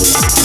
Peace.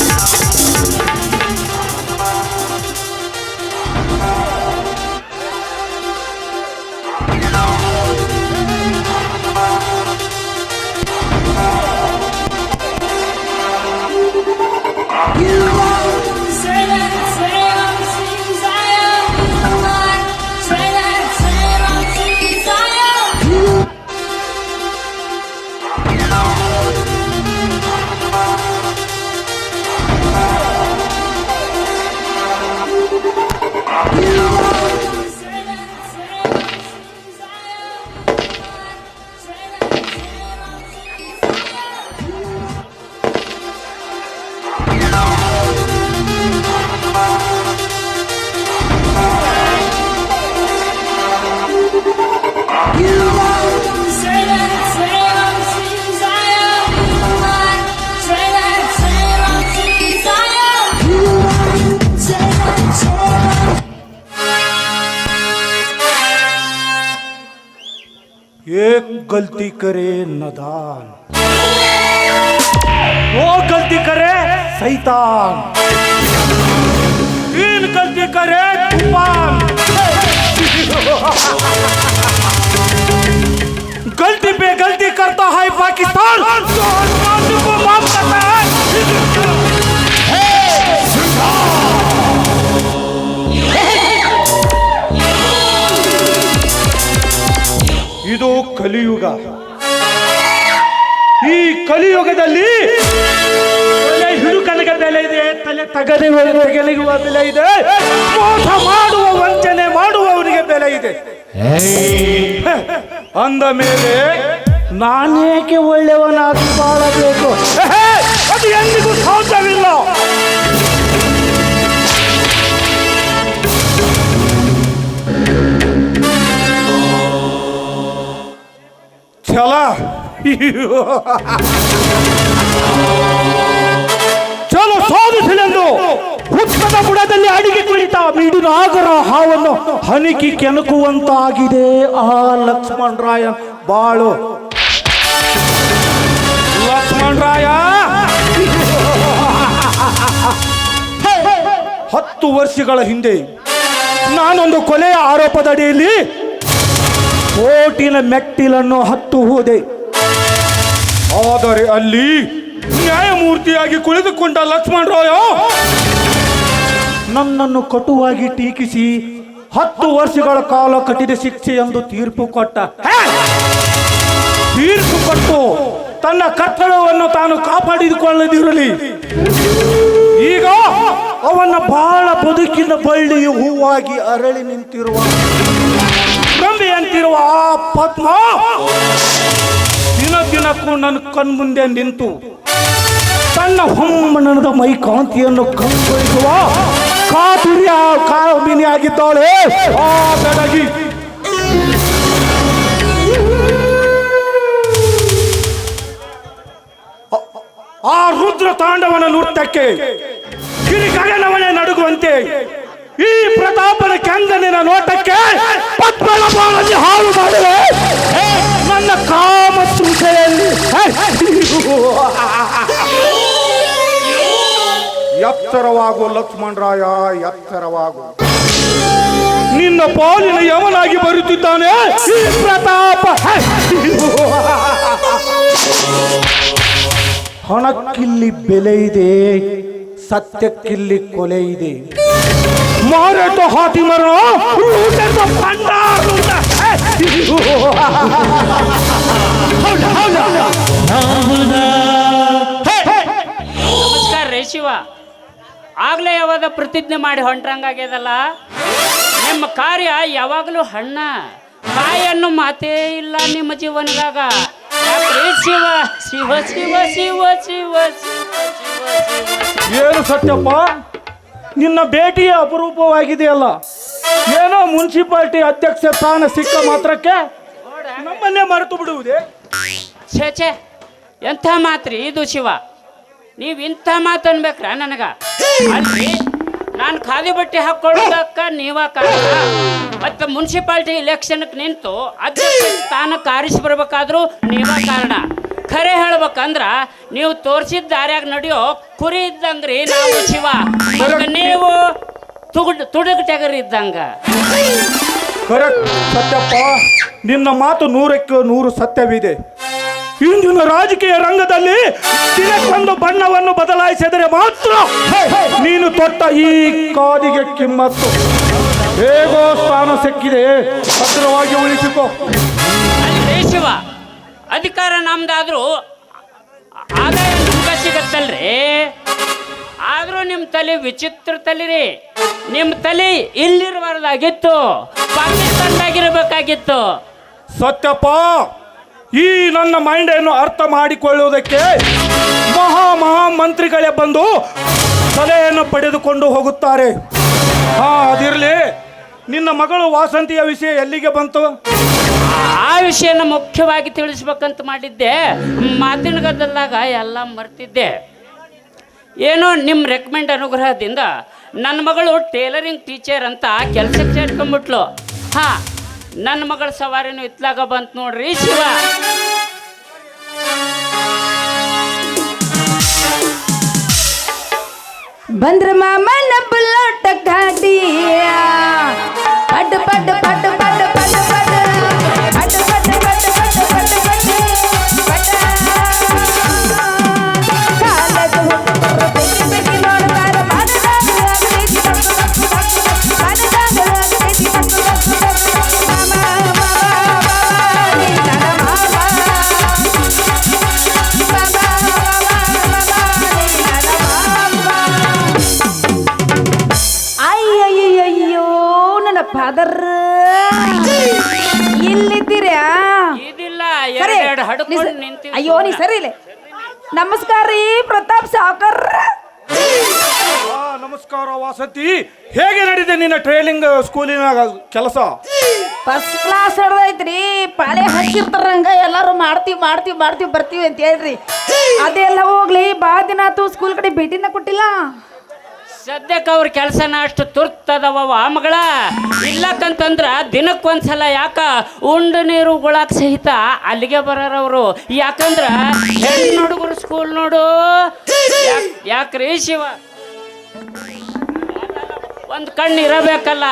करे नदान वो गलती करे सैतान तीन गलती करे तूफान गलती पे गलती करता है पाकिस्तान तो आसमान को माफ करता है ಇದು ಕಲಿಯುಗ ಈ ಕಲಿಯುಗದಲ್ಲಿ ತಲೆ ಬೆಲೆ ಇದೆ, ತಲೆ ತಗದೆ ತೆಗೆಲಿಗುವ ಬೆಲೆ ಇದೆ, ಮೋಸ ಮಾಡುವ ವಂಚನೆ ಮಾಡುವವರಿಗೆ ಬೆಲೆ ಇದೆ. ಅಂದ ಮೇಲೆ ನಾನೇಕೆ ಒಳ್ಳೆಯವನಾಗಿ ಬಾಳಬೇಕು? ಅದು ಎಂದಿಗೂ ಸಾಧ್ಯವಿಲ್ಲ. ಛಲ ಚಲೋ ಸಾಧಿಸಲೆಂದು ಹುತ್ತದ ಬುಡದಲ್ಲಿ ಅಡಿಗೆ ಕುಳಿತ ನಾಗರ ಹಾವನ್ನು ಹನಿಕಿ ಕೆಣಕುವಂತಾಗಿದೆ. ಆ ಲಕ್ಷ್ಮಣರಾಯ ಬಾಳು. ಲಕ್ಷ್ಮಣರಾಯ! ಹತ್ತು ವರ್ಷಗಳ ಹಿಂದೆ ನಾನೊಂದು ಕೊಲೆಯ ಆರೋಪದಡಿಯಲ್ಲಿ ಕೋಟಿನ ಮೆಟ್ಟಿಲನ್ನು ಹತ್ತು ಹೋದೆ. ಆದರೆ ಅಲ್ಲಿ ನ್ಯಾಯಮೂರ್ತಿಯಾಗಿ ಕುಳಿತುಕೊಂಡ ಲಕ್ಷ್ಮಣರಾಯ ನನ್ನನ್ನು ಕಟುವಾಗಿ ಟೀಕಿಸಿ ಹತ್ತು ವರ್ಷಗಳ ಕಾಲ ಕಟ್ಟಿದ ಶಿಕ್ಷೆ ಎಂದು ತೀರ್ಪು ಕೊಟ್ಟ! ತೀರ್ಪು ಕೊಟ್ಟು ತನ್ನ ಕಟ್ಟಡವನ್ನು ತಾನು ಕಾಪಾಡಿಕೊಳ್ಳದಿರಲಿ ಈಗ ಅವನ ಬಹಳ ಬದುಕಿನ ಬಳ್ಳಿಯು ಹೂವಾಗಿ ಅರಳಿ ನಿಂತಿರುವ ಅಂತಿರುವ ಆ ಪದ್ಮ ದಿನ ದಿನಕ್ಕೂ ನನ್ನ ಕಣ್ಮುಂದೆ ನಿಂತು ತನ್ನ ಹೊಮ್ಮನದ ಮೈ ಕಾಂತಿಯನ್ನು ಕಂಗೊಳಿಸುವ ಕಾತುರಿಯ ಕಾಮಿನಿಯಾಗಿದ್ದಾಳೆ ಆ ಬೆಡಗಿ ಆ- ಆ ರುದ್ರ ತಾಂಡವನ ನೃತ್ಯಕ್ಕೆ ಗಿರಿಗಗನವನೇ ನಡುಗುವಂತೆ ಈ ಪ್ರತಾಪನ ಕೆಂದನಿನ ನೋಟಕ್ಕೆ ಬಾಳಲ್ಲಿ ಹಾಳು ಮಾಡಿದೆ. ಎತ್ತರವಾಗು ಲಕ್ಷ್ಮಣರಾಯ ಎತ್ತರವಾಗು. ನಿನ್ನ ಪಾಲಿನ ಯವನಾಗಿ ಬರುತ್ತಿದ್ದಾನೆ. ಪ್ರತಾಪ. ಹಣಕ್ಕಿಲ್ಲಿ ಬೆಲೆ ಇದೆ ಸತ್ಯಕ್ಕಿಲ್ಲಿ ಕೊಲೆ ಇದೆ. ಮಾರಾಟ ಹಾತಿ ಜೀವ. ಆಗಲೇ ಯಾವಾಗ ಪ್ರತಿಜ್ಞೆ ಮಾಡಿ ಹೊಂಟ್ರಂಗಾಗ್ಯದಲ್ಲ? ನಿಮ್ಮ ಕಾರ್ಯ ಯಾವಾಗಲೂ ಹಣ್ಣ. ಕಾಯನ್ನು ಮಾತೇ ಇಲ್ಲ ನಿಮ್ಮ ಜೀವನದಾಗ. ಶಿವ ಶಿವ ಶಿವ ಶಿವ ಶಿವ ಏನು ಸತ್ಯಪ್ಪ? ನಿನ್ನ ಭೇಟಿ ಅಪರೂಪವಾಗಿದೆಯಲ್ಲ. ಏನೋ ಮುನ್ಸಿಪಾಲ್ಟಿ ಅಧ್ಯಕ್ಷ ಸ್ಥಾನ ಸಿಕ್ಕ ಮಾತ್ರಕ್ಕೆ ನಮ್ಮನ್ನೇ ಮರೆತು ಬಿಡುವುದೇ? ಛೇ ಛೇ ಎಂಥ ಮಾತ್ರಿ ಇದು ಶಿವ? ನೀವು ಇಂಥ ಮಾತು ಅನ್ಬೇಕ್ರ ನನಗೆ? ಅಲ್ರಿ ನಾನು ಖಾಲಿ ಬಟ್ಟೆ ಹಾಕೊಳ್ಳೋದಕ್ಕ ನೀವ ಕಾರಣ. ಮತ್ತೆ ಮುನ್ಸಿಪಾಲ್ಟಿ ಇಲೆಕ್ಷನ್ಗೆ ನಿಂತು ಅಧ್ಯಕ್ಷ ಸ್ಥಾನಕ್ಕೆ ಕಾರಿಸಿ ಬರ್ಬೇಕಾದ್ರೂ ನೀವ ಕಾರಣ. ಖರೆ ಹೇಳ್ಬೇಕಂದ್ರ ನೀವು ತೋರಿಸಿದ ದಾರ್ಯಾಗ ನಡೆಯೋ ಕುರಿ ಇದ್ದಂಗ್ರಿ ನಾವು ಶಿವ. ನೀವು ತುಗುಡ್, ತುಡುಗ್ ಟಗರ್ ಇದ್ದಂಗ. ಕರೆಕ್ಟ್ ಸತ್ಯಪ್ಪ, ನಿನ್ನ ಮಾತು ನೂರಕ್ಕೆ ನೂರು ಸತ್ಯವಿದೆ. ಇಂದಿನ ರಾಜಕೀಯ ರಂಗದಲ್ಲಿ ದಿನಕ್ಕೊಂದು ಬಣ್ಣವನ್ನು ಬದಲಾಯಿಸಿದರೆ ಮಾತ್ರ ನೀನು ತೊಟ್ಟ ಈ ಕಾದಿಗೆ ಕಿಮ್ಮತ್ತು. ಹೇಗೋ ಸ್ಥಾನ ಸಿಕ್ಕಿದೆ. ಭದ್ರವಾಗಿ ಉಳಿಸಿಕೋ. ದೇಶವ ಶಿವ ಅಧಿಕಾರ ನಮ್ದಾದ್ರೂ ಆದಾಯ ನಿಮ್ಗೆ ಸಿಗತ್ತಲ್ರಿ. ಆದ್ರೂ ನಿಮ್ಮ ತಲೆ ವಿಚಿತ್ರ ತಲೆ ರೀ ನಿಮ್ಮ ತಲೆ ಇಲ್ಲಿರಬಾರ್ದಾಗಿತ್ತು. ಪಾಕಿಸ್ತಾನದಾಗಿರ್ಬೇಕಾಗಿತ್ತು. ಸತ್ಯಪ್ಪ! ಈ ನನ್ನ ಮೈಂಡನ್ನು ಅರ್ಥ ಮಾಡಿಕೊಳ್ಳುವುದಕ್ಕೆ ಮಹಾ ಮಹಾ ಮಂತ್ರಿಗಳೇ ಬಂದು ಸಲಹೆಯನ್ನು ಪಡೆದುಕೊಂಡು ಹೋಗುತ್ತಾರೆ. ಹಾ, ಅದಿರಲಿ. ನಿನ್ನ ಮಗಳು ವಾಸಂತಿಯ ವಿಷಯ ಎಲ್ಲಿಗೆ ಬಂತು? ಆ ವಿಷಯನ ಮುಖ್ಯವಾಗಿ ತಿಳಿಸ್ಬೇಕಂತ ಮಾಡಿದ್ದೆ. ಮಾತಿನ ಎಲ್ಲ ಮರ್ತಿದ್ದೆ. ಏನೋ ನಿಮ್ಮ ರೆಕಮೆಂಡ್ ಅನುಗ್ರಹದಿಂದ ನನ್ನ ಮಗಳು ಟೇಲರಿಂಗ್ ಟೀಚರ್ ಅಂತ ಕೆಲಸಕ್ಕೆ ಸೇರ್ಕೊಂಡ್ಬಿಟ್ಲು ಹಾ ನನ್ನ ಮಗಳ ಸವಾರಿನೂ ಇತ್ಲಾಗ ಬಂತು ನೋಡ್ರಿ ಶಿವ. ಬಂದ್ರ ಮಾಮನ ಬುಲ್ಲೋಟ ಪಡ್ ಪಡ್ ಪಡ್ ಪಡ್ ಟ್ರೈನಿಂಗ್ ಸ್ಕೂಲಿನ ಕೆಲಸ. ಫಸ್ಟ್ ಕ್ಲಾಸ್ ಹಿಡ್ದೈತ್ರಿ ಪಾಳೆ ಹಚ್ಚಿರ್ತಾರಂಗ ಎಲ್ಲಾರು ಮಾಡ್ತೀವಿ ಮಾಡ್ತೀವಿ ಮಾಡ್ತೀವಿ ಬರ್ತೀವಿ ಅಂತ ಹೇಳ್ರಿ. ಅದೆಲ್ಲ ಹೋಗ್ಲಿ. ಬಾ ದಿನ ಆತು ಸ್ಕೂಲ್ ಕಡೆ ಭೇಟಿನ ಕೊಟ್ಟಿಲ್ಲ. ಸದ್ಯಕ್ಕೆ ಅವ್ರ ಕೆಲಸನ ಅಷ್ಟು ತುರ್ತದವ ಮಗಳ. ಇಲ್ಲಕ್ಕಂತಂದ್ರ ದಿನಕ್ಕೊಂದ್ಸಲ ಯಾಕ ಉಂಡು ನೀರು ಗುಳಾಕ್ ಸಹಿತ ಅಲ್ಲಿಗೆ ಬರೋರವರು ಯಾಕಂದ್ರ ಹೆಣ್ಣು ಹುಡುಗರು ಸ್ಕೂಲ್ ನೋಡು. ಯಾಕ್- ಯಾಕ್ರಿ ಶಿವ? ಒಂದ್ ಕಣ್ಣು ಇರಬೇಕಲ್ಲ.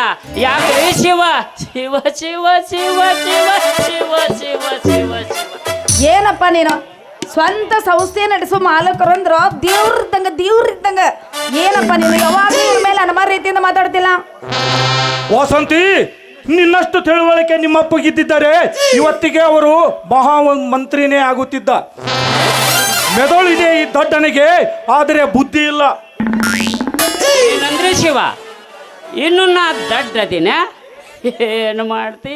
ಯಾಕೆ ಶಿವ ಶಿವ ಶಿವ ಶಿವ ಶಿವ ಶಿವ ಶಿವ ಶಿವ ಶಿವ. ಏನಪ್ಪ ನೀನು? ಸ್ವಂತ ಸಂಸ್ಥೆ ನಡೆಸೋ ಮಾಲಕರು ಅಂದ್ರ ದೇವ್ರ ಇದ್ದಂಗ ದೇವ್ರ ಇದ್ದಂಗ. ಏನಪ್ಪ ನೀನು? ಯಾವಾಗ ಇವ್ರ ಮೇಲೆ ಅನುಮಾನ ರೀತಿಯಿಂದ ಮಾತಾಡ್ತಿಲ್ಲ. ವಸಂತಿ ನಿನ್ನಷ್ಟು ತಿಳುವಳಿಕೆ ನಿಮ್ಮಪ್ಪಗಿದ್ದಿದ್ದಾರೆ ಇವತ್ತಿಗೆ ಅವರು ಮಹಾ ಮಂತ್ರಿನೇ ಆಗುತ್ತಿದ್ದ. ಮೆದುಳಿದೆ ಈ ದೊಡ್ಡನಿಗೆ ಆದರೆ ಬುದ್ಧಿ ಇಲ್ಲ. ಏನಂದ್ರೆ ಶಿವ? ಇನ್ನು ನಾ ದಡ್ಡದಿನ ಏನು ಮಾಡ್ತಿ?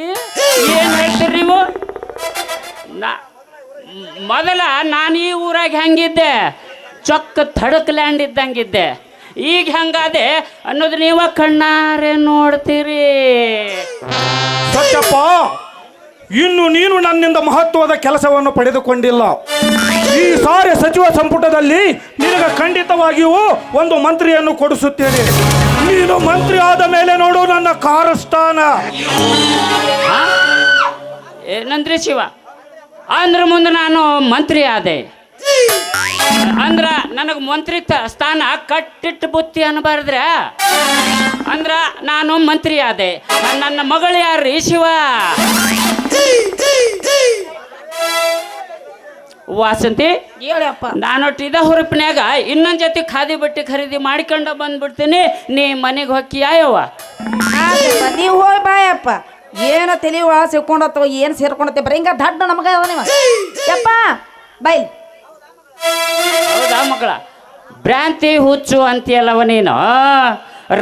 ಏನು ಹೇಳ್ತೀರಿ ನೀವು? ನಾ ಮೊದಲ ನಾನು ಈ ಊರಾಗ ಹೆಂಗಿದ್ದೆ? ಚೊಕ್ಕ ಥಡಕ್ ಲ್ಯಾಂಡ್ ಇದ್ದಂಗಿದ್ದೆ. ಈಗ ಹೆಂಗಾದೆ? ಅನ್ನೋದು ನೀವ ಕಣ್ಣಾರೆ ನೋಡ್ತೀರಿ. ಸತ್ಯಪ್ಪ, ಇನ್ನು ನೀನು ನನ್ನಿಂದ ಮಹತ್ವದ ಕೆಲಸವನ್ನು ಪಡೆದುಕೊಂಡಿಲ್ಲ. ಈ ಸಾರಿ ಸಚಿವ ಸಂಪುಟದಲ್ಲಿ ನಿನಗೆ ಖಂಡಿತವಾಗಿಯೂ ಒಂದು ಮಂತ್ರಿಯನ್ನು ಕೊಡಿಸುತ್ತೇನೆ. ನೀನು ಮಂತ್ರಿ ಆದ ಮೇಲೆ ನೋಡು ನನ್ನ ಕಾರಸ್ಥಾನ? ಏನಂದ್ರಿ ಶಿವ. ಅಂದ್ರ ಮುಂದೆ ನಾನು ಮಂತ್ರಿ ಆದೆ. ಅಂದ್ರ ನನಗೆ ಮಂತ್ರಿ ಸ್ಥಾನ ಕಟ್ಟಿಟ್ಟು ಬುತ್ತಿ ಅನ್ಬಾರ್ದ್ರ, ಅಂದ್ರ ನಾನು ಮಂತ್ರಿ ಆದೆ. ನನ್ನ ಮಗಳು ಯಾರ್ರಿ ಶಿವ? ವಾಸಂತಿ ಹೇಳಪ್ಪ. ನಾನು ಇದ ಹುರುಪಿನ್ಯಾಗ ಇನ್ನೊಂದ್ ಜೊತೆ ಖಾದಿ ಬಟ್ಟೆ ಖರೀದಿ ಮಾಡ್ಕೊಂಡು ಬಂದ್ಬಿಡ್ತೀನಿ. ನೀ ಮನೆಗೆ ಹೊಕ್ಕಿ ಆಯವ್ವ. ಆಯ್ತಪ್ಪ ನೀವು ಹೋಗಿ ಬಾಯಪ್ಪ. ಏನ ತಲೆ ಒಳ ಸಿಕ್ಕೊಂಡತ್ತವ ಏನು ಸೇರ್ಕೊಂಡತ್ತೆ ಬರೀ ಹಿಂಗ ದಡ್ಡ ನಮಗ ಅದ ನೀವು. ಯಪ್ಪ ಬೈ ಹೌದಾ ಮಗಳ? ಭ್ರಾಂತಿ ಹುಚ್ಚು ಅಂತೀಯಲ್ಲವ ನೀನು?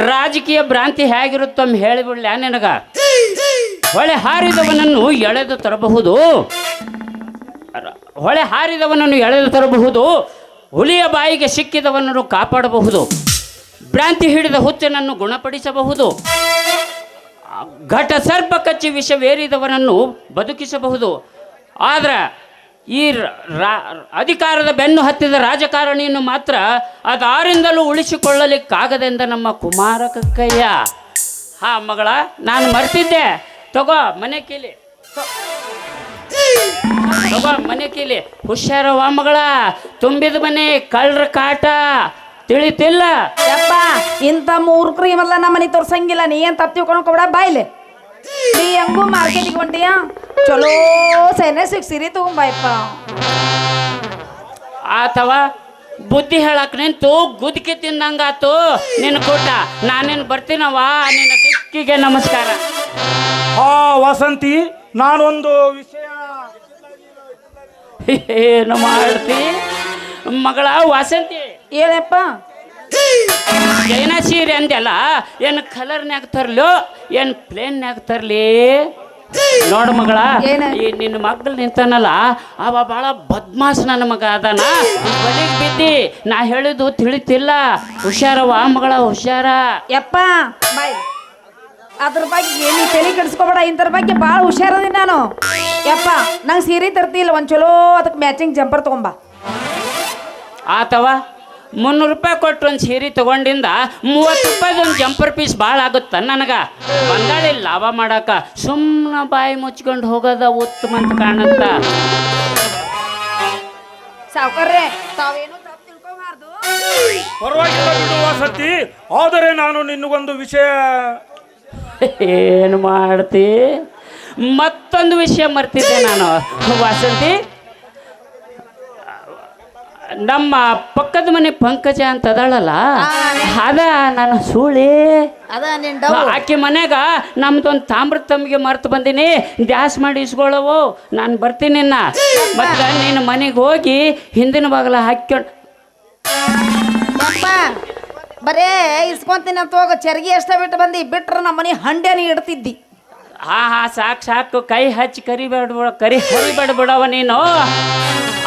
ರಾಜಕೀಯ ಭ್ರಾಂತಿ ಹೇಗಿರುತ್ತೊಮ್ಮೆ ಹೇಳಿಬಿಡ್ಲ ನಿನಗ? ಹೊಳೆ ಹಾರಿದವನನ್ನು ಎಳೆದು ತರಬಹುದು. ಹೊಳೆ ಹಾರಿದವನನ್ನು ಎಳೆದು ತರಬಹುದು, ಹುಲಿಯ ಬಾಯಿಗೆ ಸಿಕ್ಕಿದವನನ್ನು ಕಾಪಾಡಬಹುದು, ಭ್ರಾಂತಿ ಹಿಡಿದ ಹುಚ್ಚನನ್ನು ಗುಣಪಡಿಸಬಹುದು, ಘಟ ಸರ್ಪ ಕಚ್ಚಿ ವಿಷವೇರಿದವನನ್ನು ಬದುಕಿಸಬಹುದು. ಆದರೆ ಈ ಅಧಿಕಾರದ ಬೆನ್ನು ಹತ್ತಿದ ರಾಜಕಾರಣಿಯನ್ನು ಮಾತ್ರ ಅದಾರಿಂದಲೂ ಉಳಿಸಿಕೊಳ್ಳಲಿಕ್ಕಾಗದೆಂದ ನಮ್ಮ ಕುಮಾರ ಕಕ್ಕಯ್ಯ. ಹಾ ಮಗಳ, ನಾನು ಮರ್ತಿದ್ದೆ. ತಗೋ, ಮನೆ ಕೀಲಿ. ತಗೋ ಮನೆ ಕೀಲಿ ಹುಷಾರ ಮಗಳ. ತುಂಬಿದ ಮನೆ ಕಳ್ರ ಕಾಟ ತಿಳಿತಿಲ್ಲ. ಯಪ್ಪ ಇಂಥ ಕ್ರೀಮ್ ಇವೆಲ್ಲ ನಮ್ಮ ಮನೆ ತೋರ್ಸಂಗಿಲ್ಲ. ನೀ ಏನ್ ತಪ್ಪು ತಿಳ್ಕೊಂಡು ಕೊಡ ಬಾಯ್ಲೆ ನೀ ಹೆಂಗೂ ಮಾರ್ಕೆಟಿಗೆ ಹೊಂಟಿಯ? ಚಲೋ ಸೈನೆ ಸಿಗ್ ಸಿರಿ ತಗೊಂಬಾಯಪ್ಪ. ಆತವ ಬುದ್ಧಿ ಹೇಳಕ್ ನಿಂತು ಗುದ್ಕಿ ತಿಂದಂಗಾತು. ನಿನ್ನ ಕೂಟ ನಾನೇನು ಬರ್ತೀನವ ನಿನ್ನ ದಿಕ್ಕಿಗೆ ನಮಸ್ಕಾರ. ಹಾ ವಸಂತಿ ನಾನೊಂದು ವಿಷಯ ಏನು ಮಾಡ್ತಿ? ಮಗಳ ವಾಸಂತಿ. ಏನಪ್ಪ? ಜೈನ ಸೀರೆ ಅಂದೆಲ್ಲ ಏನು ಕಲರ್ನ್ಯಾಗ ತರ್ಲೋ? ಏನು ಪ್ಲೇನ್ಯಾಗ ತರ್ಲಿ? ನೋಡು ಮಗಳ ಏನ? ಈ ನಿನ್ನ ಮಗ್ಳು ನಿಂತಾನಲ್ಲ ಅವ ಭಾಳ ಬದ್ಮಾಸ್ ನನ್ನ ಮಗ ಅದಾನ. ಬಲಿಗೆ ಬಿದ್ದಿ ನಾ ಹೇಳಿದ್ದು ತಿಳಿತಿಲ್ಲ. ಹುಷಾರವ ಮಗಳ ಹುಷಾರ. ಯಪ್ಪ ಬಾಯ್. ಅದ್ರ ಬಗ್ಗೆ ಏನು ತಲೆ ಕೆಡಿಸ್ಕೊಬೇಡ ಇಂಥರ ಬಗ್ಗೆ ಭಾಳ ಹುಷಾರದಿ ನಾನು. ಯಪ್ಪ ನಂಗೆ ಸೀರೆ ತರ್ತಿಲ್ಲ ಒಂದು ಚಲೋ ಅದಕ್ಕೆ ಮ್ಯಾಚಿಂಗ್ ಜಂಪರ್ ತಗೊಂಬ. ಆತವ ಮುನ್ನೂರು ರೂಪಾಯಿ ಕೊಟ್ಟು ಒಂದು ಸೀರೆ ತಗೊಂಡಿಂದ ಮೂವತ್ತು ರೂಪಾಯಿದು ಒಂದು ಜಂಪರ್ ಪೀಸ್ ಭಾಳ ಆಗುತ್ತ ನನಗೆ? ಬಂದಾಳಿ ಲಾಭ ಮಾಡಾಕ. ಸುಮ್ಮನೆ ಬಾಯಿ ಮುಚ್ಕೊಂಡು ಹೋಗೋದ ಉತ್ತಮ ಅಂತ ಕಾಣುತ್ತ. ಸಾವುಕಾರ್ರೆ ತಾವೇನು ತಪ್ಪು ತಿಳ್ಕೊಬಾರ್ದು. ಪರವಾಗಿಲ್ಲ ಬಿಡು ವಸಂತಿ ಆದರೆ ನಾನು ನಿನಗೊಂದು ವಿಷಯ ಏನು ಮಾಡ್ತಿ? ಮತ್ತೊಂದು ವಿಷಯ ಮರ್ತಿದ್ದೆ ನಾನು. ವಾಸಂತಿ ನಮ್ಮ ಪಕ್ಕದ ಮನೆ ಪಂಕಜ ಅಂತ ಅದಾಳಲ್ಲ ಅದ ನಾನು ಸೂಳಿ. ನಿನ್ ಆಕೆ ಮನ್ಯಾಗ ನಮ್ದೊಂದು ತಾಮ್ರ ತಮ್ಮಿಗೆ ಮರ್ತು ಬಂದೀನಿ ದ್ಯಾಸ್ ಮಾಡಿ ಇಸ್ಕೊಳ್ಳವು ನಾನು ಬರ್ತೀನಿ ಮತ್ತೆ ನಿನ್ನ ಮನೆಗೆ ಹೋಗಿ ಹಿಂದಿನ ಬಾಗಲ ಹಾಕ್ಕೊಂಡು ಬರೇ ಇಸ್ಕೊಂತೀನಿ ಅಂತ ಹೋಗ ಚರ್ಗಿ ಎಷ್ಟ ಬಿಟ್ಟು ಬಂದಿ ಬಿಟ್ರೆ ನಮ್ಮ ಮನೆ ಹಂಡೆನ ಇಡ್ತಿದ್ದಿ. ಹಾ ಹಾ ಸಾಕು ಸಾಕು ಕೈ ಹಚ್ಚಿ ಕರಿಬೇಡ ಬಿಡ ಕರಿ ಹರಿಬೇಡ ಬಿಡವ ನೀನು.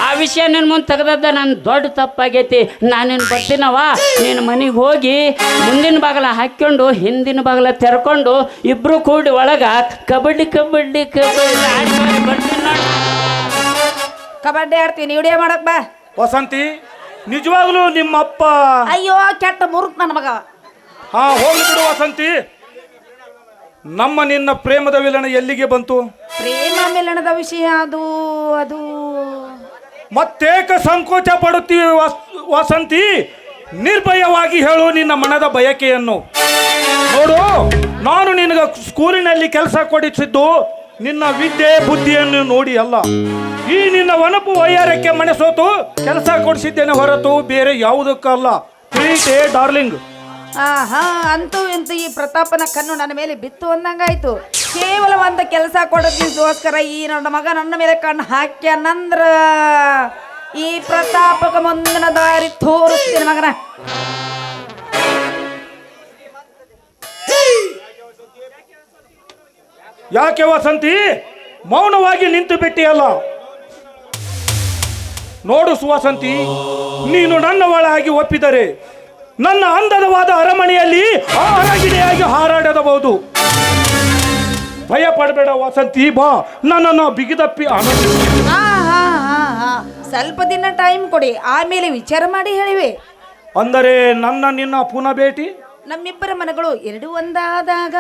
ಆ ವಿಷಯ ನಿನ್ನ ಮುಂದೆ ತೆಗೆದದ್ದ ನನ್ನ ದೊಡ್ಡ ತಪ್ಪಾಗೈತಿ. ನಿನ್ನ ಬರ್ತೀನವ ನೀನು ಮನೆಗೆ ಹೋಗಿ ಮುಂದಿನ ಬಾಗಲ ಹಾಕ್ಕೊಂಡು ಹಿಂದಿನ ಬಾಗಲ ತೆರ್ಕೊಂಡು ಇಬ್ರು ಕೂಡಿ ಒಳಗ ಕಬಡ್ಡಿ ಕಬಡ್ಡಿ ಕಬಡ್ಡಿ ಆಡಿ ಬರ್ತೀನಿ ನೋಡು. ಕಬಡ್ಡಿ ಆಡ್ತೀನಿ ವಿಡಿಯೋ ಮಾಡಕ್ ಬಾ. ವಸಂತಿ ನಿಜವಾಗ್ಲೂ ನಿಮ್ಮಪ್ಪ ಅಯ್ಯೋ ಕೆಟ್ಟ ಮುರುಕ್ ನನ್ನ ಮಗ. ಹಾ ಹೋಗ್ಲಿ ಬಿಡು ವಸಂತಿ. ನಮ್ಮ ನಿನ್ನ ಪ್ರೇಮದ ವಿಲನ ಎಲ್ಲಿಗೆ ಬಂತು? ಪ್ರೇಮ ಮಿಲನದ ವಿಷಯ ಅದು ಅದು. ಮತ್ತೇಕ ಸಂಕೋಚ ಪಡುತ್ತೀವಿ ವಸ್- ವಸಂತಿ ನಿರ್ಭಯವಾಗಿ ಹೇಳು ನಿನ್ನ ಮನದ ಬಯಕೆಯನ್ನು. ನೋಡು ನಾನು ನಿನಗೆ ಸ್ಕೂಲಿನಲ್ಲಿ ಕೆಲಸ ಕೊಡಿಸಿದ್ದು ನಿನ್ನ ವಿದ್ಯೆ ಬುದ್ಧಿಯನ್ನು ನೋಡಿ ಅಲ್ಲ. ಈ ನಿನ್ನ ಒನಪು ವೈಯಾರಕ್ಕೆ ಮನಸೋತು ಕೆಲಸ ಕೊಡಿಸಿದ್ದೇನೆ ಹೊರತು ಬೇರೆ ಯಾವುದಕ್ಕಲ್ಲ ಪ್ರೀತೆ ಡಾರ್ಲಿಂಗ್. ಆಹಾ, ಅಂತೂ ಇಂತೂ ಈ ಪ್ರತಾಪನ ಕಣ್ಣು ನನ್ನ ಮೇಲೆ ಬಿತ್ತು ಅಂದಂಗಾಯ್ತು. ಕೇವಲ ಒಂದು ಕೆಲಸ ಕೊಡೋದಕ್ಕೋಸ್ಕರ ಈ ನನ್ನ ಮಗ ನನ್ನ ಮೇಲೆ ಕಣ್ಣು ಹಾಕ್ಯಾನಂದ್ರ ಈ ಪ್ರತಾಪಕ ಮುಂದಿನ ದಾರಿ ತೋರಿಸ್ತೀನಿ ಮಗನ. ಯಾಕೆ ವಸಂತಿ? ಮೌನವಾಗಿ ನಿಂತು ಬಿಟ್ಟಿಯಲ್ಲ. ನೋಡು ಸುವಸಂತಿ, ನೀನು ನನ್ನವಳಾಗಿ ಒಪ್ಪಿದರೆ ನನ್ನ ಅಂದದವಾದ ಅರಮನೆಯಲ್ಲಿ ಆರಗಿಣಿಯಾಗಿ ಹಾರಾಡಬಹುದು ಭಯ ಪಡಬೇಡ ವಸಂತಿ ಬಾ ನನ್ನನ್ನು ಬಿಗಿದಪ್ಪಿ ಸ್ವಲ್ಪ ದಿನ ಟೈಮ್ ಕೊಡಿ ಆಮೇಲೆ ವಿಚಾರ ಮಾಡಿ ಹೇಳಿವೆ. ಅಂದರೆ ನನ್ನ ನಿನ್ನ ಪುನಃ ಭೇಟಿ ನಮ್ಮಿಬ್ಬರ ಮನಗಳು ಎರಡು ಒಂದಾದಾಗ.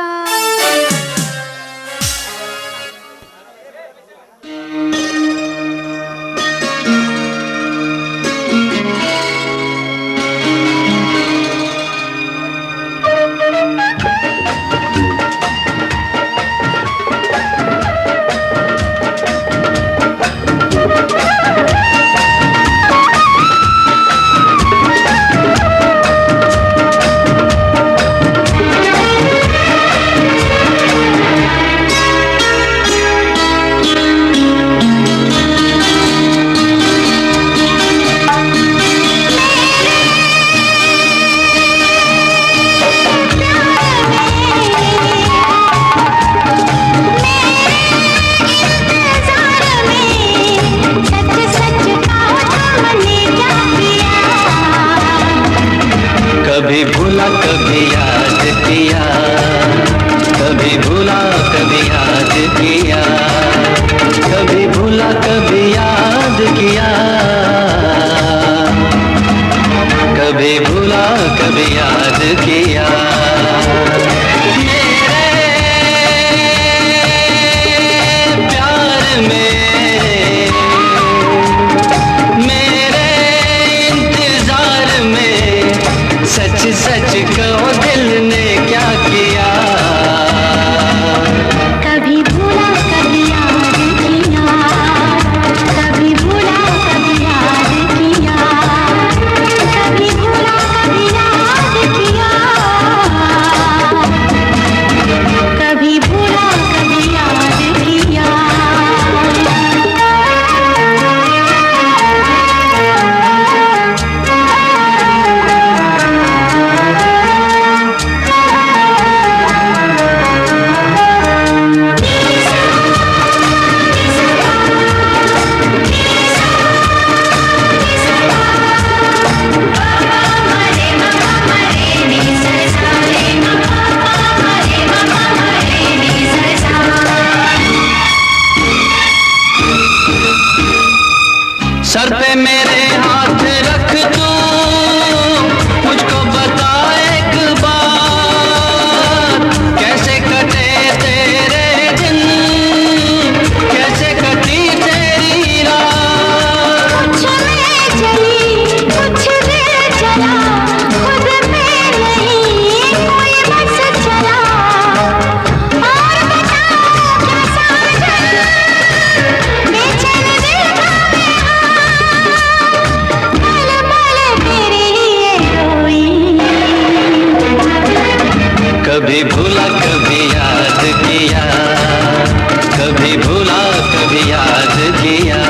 किया।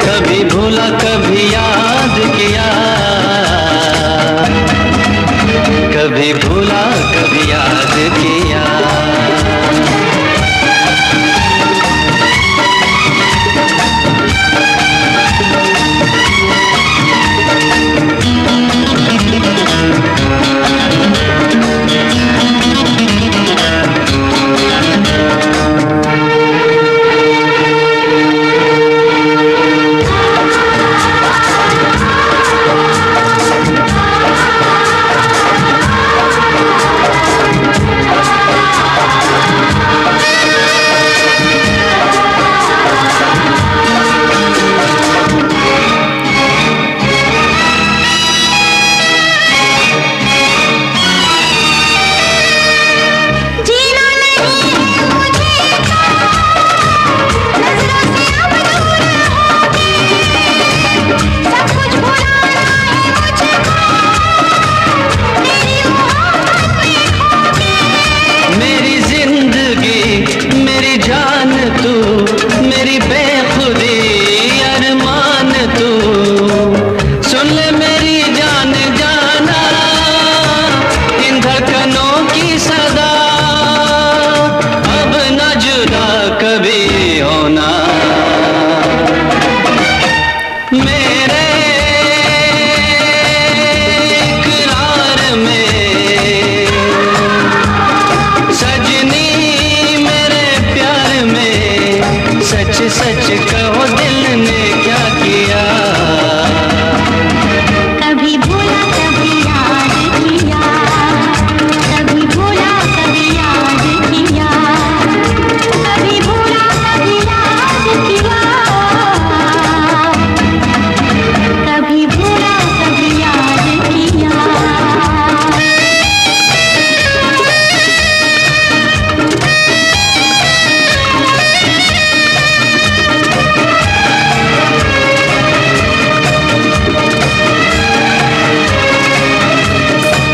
कभी भूला कभी याद किया। कभी भूला कभी याद किया।